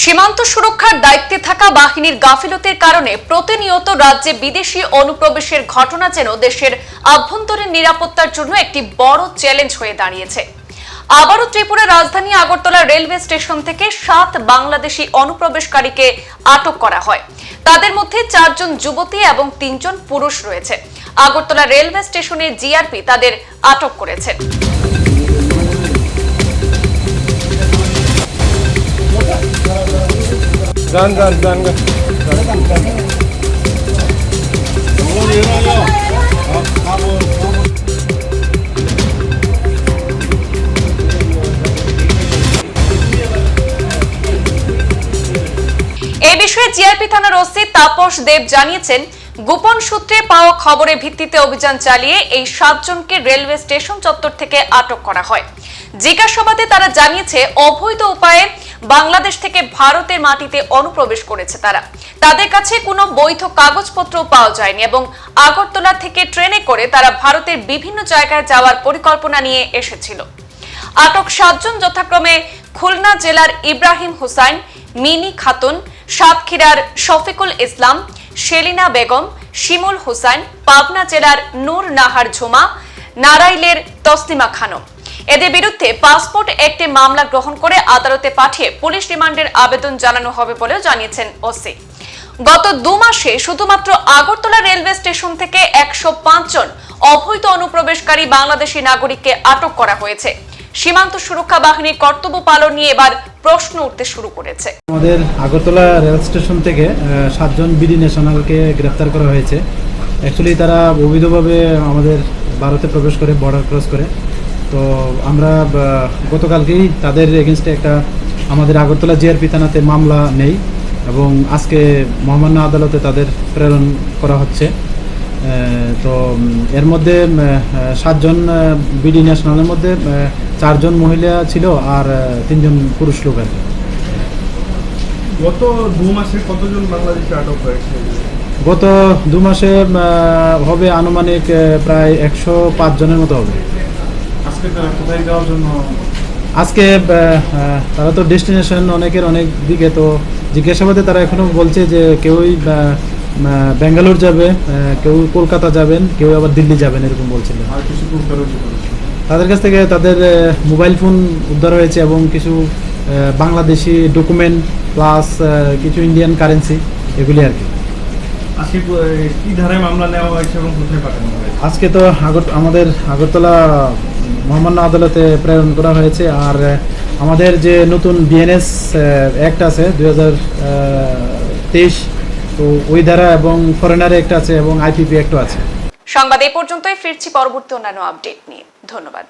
সীমান্ত সুরক্ষার দায়িত্বে থাকা বাহিনীর গাফিলতির কারণে প্রতিনিয়ত রাজ্যে বিদেশি অনুপ্রবেশের ঘটনা যেন দেশের আভ্যন্তরীণ নিরাপত্তার জন্য একটি বড় চ্যালেঞ্জ হয়ে দাঁড়িয়েছে। আবারও ত্রিপুরা রাজধানী আগরতলা রেলওয়ে স্টেশন থেকে সাত বাংলাদেশি অনুপ্রবেশকারীকে আটক করা হয়। তাদের মধ্যে চারজন যুবতী এবং তিনজন পুরুষ রয়েছে। আগরতলা রেলওয়ে স্টেশনে জিআরপি তাদের আটক করেছে। যান যান যান যান। এই বিষয়ে জিআরপি থানার ওসি তাপস দেব জানিয়েছেন, গোপন সূত্রে পাওয়া খবরের ভিত্তিতে অভিযান চালিয়ে এই সাতজনকে রেলওয়ে স্টেশন চত্বর থেকে আটক করা হয় জিজ্ঞাসাবাদে তারা জানিয়েছে, অবৈধ উপায়ে বাংলাদেশ থেকে ভারতের মাটিতে অনুপ্রবেশ করেছে তারা। তাদের কাছে কোনো বৈধ কাগজপত্র পাওয়া যায়নি এবং আগরতলা থেকে ট্রেনে করে তারা ভারতের বিভিন্ন জায়গায় যাওয়ার পরিকল্পনা নিয়ে এসেছিল। আটক সাতজন যথাক্রমে খুলনা জেলার ইব্রাহিম হুসাইন, মিনি খাতুন, সাতক্ষীরার শফিকুল ইসলাম শেলিনা বেগম, শিমুল হুসাইন, পাবনা জেলার নূর নাহার ঝুমা, নারাইলের তসলিমা খানম। এদের বিরুদ্ধে পাসপোর্ট একটি মামলা গ্রহণ করে আদালতে পাঠিয়ে পুলিশ রিমান্ডের আবেদন জানানো হবে বলেও জানিয়েছেন ওসি। গত দু মাসে শুধুমাত্র আগরতলা রেলওয়ে স্টেশন থেকে একশো পাঁচ জন অবৈধ অনুপ্রবেশকারী বাংলাদেশি নাগরিককে আটক করা হয়েছে। সীমান্ত সুরক্ষা বাহিনীর কর্তব্য পালন নিয়ে এবার প্রশ্ন উঠতে শুরু করেছে। আমাদের আগরতলা রেল স্টেশন থেকে সাতজন বিডি ন্যাশনালকে গ্রেফতার করা হয়েছে। অ্যাকচুয়ালি তারা অবৈধভাবে আমাদের ভারতে প্রবেশ করে বর্ডার ক্রস করে। তো আমরা গতকালকেই তাদের এগেনস্টে একটা আমাদের আগরতলা জিআরপি থানাতে মামলা নেই এবং আজকে মহামান্য আদালতে তাদের প্রেরণ করা হচ্ছে। তো এর মধ্যে সাতজন বিডি ন্যাশনালের মধ্যে চারজন মহিলা ছিল আর তিনজন পুরুষ লোক আর গত দু মাসে কতজন বাংলাদেশে আটক হয়েছে? গত দু মাসে হবে আনুমানিক প্রায় একশো পাঁচ জনের মতো হবে। আজকে তারা কোথায় যাওয়ার জন্য? আজকে তারা তো ডেস্টিনেশন অনেকের অনেক দিকে তো জিজ্ঞাসাবাদে তারা এখনও বলছে যে কেউই ব্যাঙ্গালোর যাবে কেউ কলকাতা যাবেন কেউ আবার দিল্লি যাবেন এরকম কিছু তাদের কাছ থেকে তাদের মোবাইল ফোন উদ্ধার হয়েছে এবং কিছু বাংলাদেশি ডকুমেন্ট প্লাস কিছু ইন্ডিয়ান কারেন্সি এগুলি আর কি। আজকে কো- ধারায় মামলা নেওয়া হয়েছে এবং কোথায় পাঠানো হয়েছে? আজকে তো আগর আমাদের আগরতলা মহামান্য আদালতে প্রেরণ করা হয়েছে। আর আমাদের যে নতুন বিএনএস অ্যাক্ট আছে দু হাজার তেইশ তো ওই ধারা এবং ফরেনার অ্যাক্ট আছে এবং আইপিপি অ্যাক্টও আছে। সংবাদ এই পর্যন্তই, ফিরছি পরবর্তী অন্যান্য আপডেট নিয়ে। ধন্যবাদ।